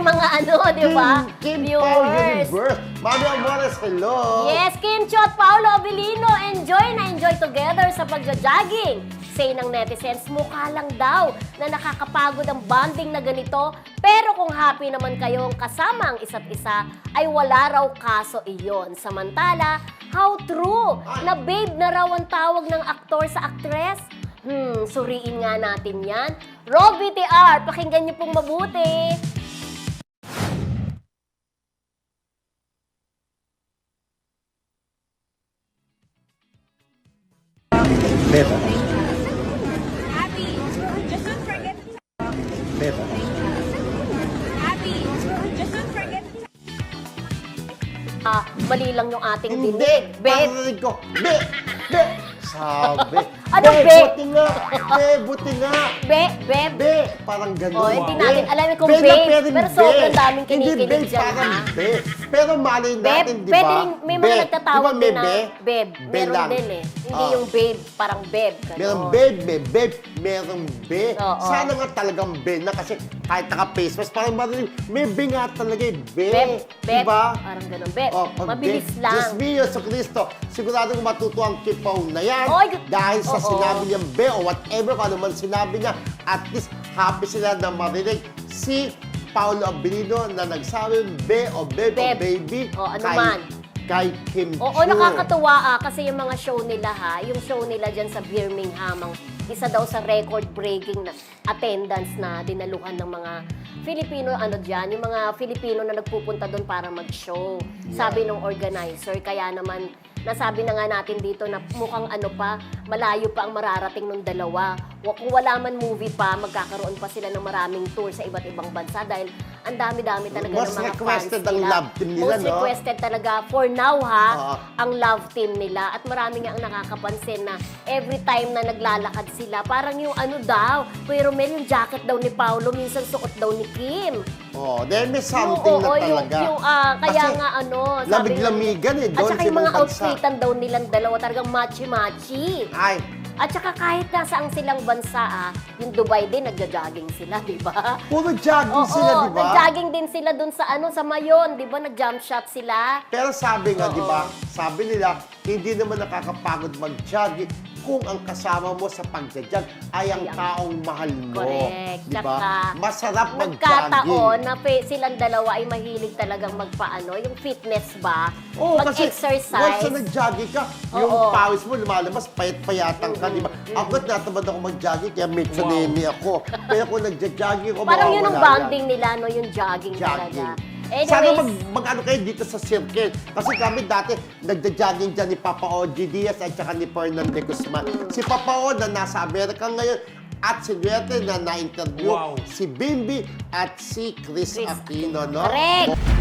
ating mga ano, di ba? Kim, Kim Viewers. Universe. Mami Amores, hello. Yes, Kim Cho at Paolo Abilino, enjoy na enjoy together sa pagja-jogging. Say ng netizens, mukha lang daw na nakakapagod ang bonding na ganito. Pero kung happy naman kayong kasama ang isa't isa, ay wala raw kaso iyon. Samantala, how true na babe na raw ang tawag ng aktor sa aktres? Hmm, suriin nga natin yan. Roll VTR, pakinggan niyo pong mabuti. Beta. Abby, just don't forget. Beta. Abby, just don't forget. Ah, mali lang yung ating Hindi. dinig. Babe, Parinig ko. Be. Be. Sabi. Ano, be? Buti nga. Be, buti nga. be, beb. Be. Parang ganun. Oh, hindi natin Be. alam kung Be pero be. sobrang daming Hindi kinikilig be, dyan, parang be. Pero malay natin, di ba? pwede rin, may mga Be. nagtatawag din na be? babe. Be Meron lang. din eh. Hindi Ah. yung babe, parang. Ganun. Merong babe, may babe, merong be. Sana nga talagang be na kasi kahit naka-face mask, parang marinig, may be nga talaga eh, be. Babe, babe, Diba? parang ganun, babe. Oh, pag Mabilis be, lang. Diyos mio, sa Kristo, sigurado kung matuto ang kipaw na yan. Dahil sa oo. sinabi niyang be o whatever, kung ano man sinabi niya, at least happy sila na marinig si Paolo Abilino na nagsabi be o babe, o baby O, ano kay, man. kay Kim Oo, Chiu. nakakatuwa ah, kasi yung mga show nila ha, yung show nila dyan sa Birmingham, ang isa daw sa record-breaking na attendance na dinaluhan ng mga Filipino, ano dyan, yung mga Filipino na nagpupunta doon para mag-show. Sabi ng organizer, kaya naman nasabi na nga natin dito na mukhang ano pa, malayo pa ang mararating ng dalawa. Wa- Kung wala man movie pa, magkakaroon pa sila ng maraming tour sa iba't ibang bansa dahil ang dami-dami talaga Most ng mga requested fans ang nila. love team nila, Most no? requested talaga for now ha, Oo. ang love team nila. At marami nga ang nakakapansin na every time na naglalakad sila, parang yung ano daw, pero Mel, yung jacket daw ni Paolo, minsan suot daw ni Kim. Oh, then may Oo, something na oo, yung, talaga. yung, ah, kaya Kasi nga ano, sabi lamig-lamigan eh, At doon saka sa yung mga bansa. outfitan daw nilang dalawa, talagang machi-machi. Ay, At saka kahit nasaan silang bansa, ah, yung Dubai din, nagja-jogging sila, di ba? puro jogging Oo, sila, di ba? nag-jogging din sila dun sa ano, sa Mayon, di ba? Nag-jump shot sila. Pero sabi nga, Oo. di ba, sabi nila, hindi naman nakakapagod mag-jogging kung ang kasama mo sa pag-jog ay ang taong mahal mo. Correct. Di ba? Tsaka, Masarap Nagkataon mag-jogging. na pe, silang dalawa ay mahilig talagang magpaano, yung fitness ba? Oo, kasi once Mag-exercise. na nag-jogging ka, yung Oo. pawis mo lumalabas, payat-payatan ka, di ba? Ako natamad ako mag-jogging, kaya may tsunami ako. Pero kung nag-jogging ako, Parang yun ang mawawala yan. bonding nila, no? Yung jogging, jogging. talaga. Sana mag, mag ano kayo dito sa circle. Kasi kami dati nagja-jogging dyan ni Papa O. G. Diaz at saka ni Fernando Guzman. Si Papa O na nasa Amerika ngayon at si Duerte na na-interview Wow. si Bimbi at si Chris, Chris Aquino, no? Correct.